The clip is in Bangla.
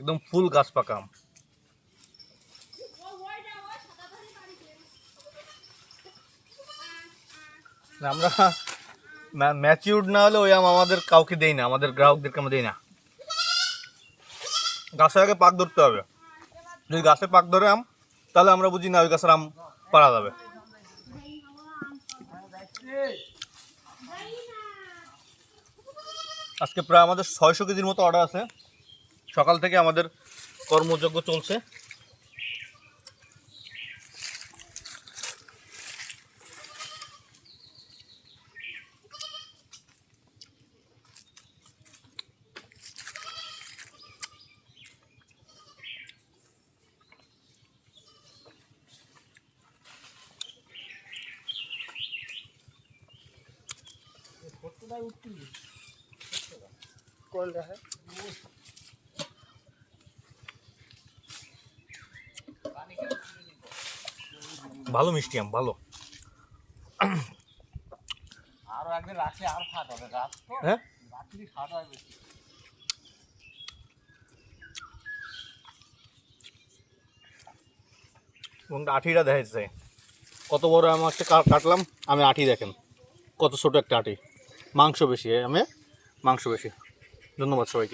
একদম ফুল গাছ পাকা আমরা ম্যাচিউর্ড না হলে ওই আম আমাদের কাউকে দেই না, আমাদের গ্রাহকদেরকে আমরা দেই না। গাছে আগে পাক ধরতে হবে। যদি গাছে পাক ধরে আম, তাহলে আমরা বুঝি না ওই গাছের আম পারা যাবে। আজকে প্রায় আমাদের ছয়শো কেজির মতো অর্ডার আছে। সকাল থেকে আমাদের কর্মযজ্ঞ চলছে। ভালো মিষ্টি আম ভালো। আরও একদিন রাখলে আর ফাট হবে গাছ তো। হ্যাঁ? রাখলে ফাট হয় বেশি। এবং আঠিটা দেখা যাচ্ছে কত বড় আম একটা কা- কাটলাম? আমি আঠি দেখেন। কত ছোট একটা আঠি। মাংস বেশি আমি মাংস বেশি। ধন্যবাদ সবাইকে।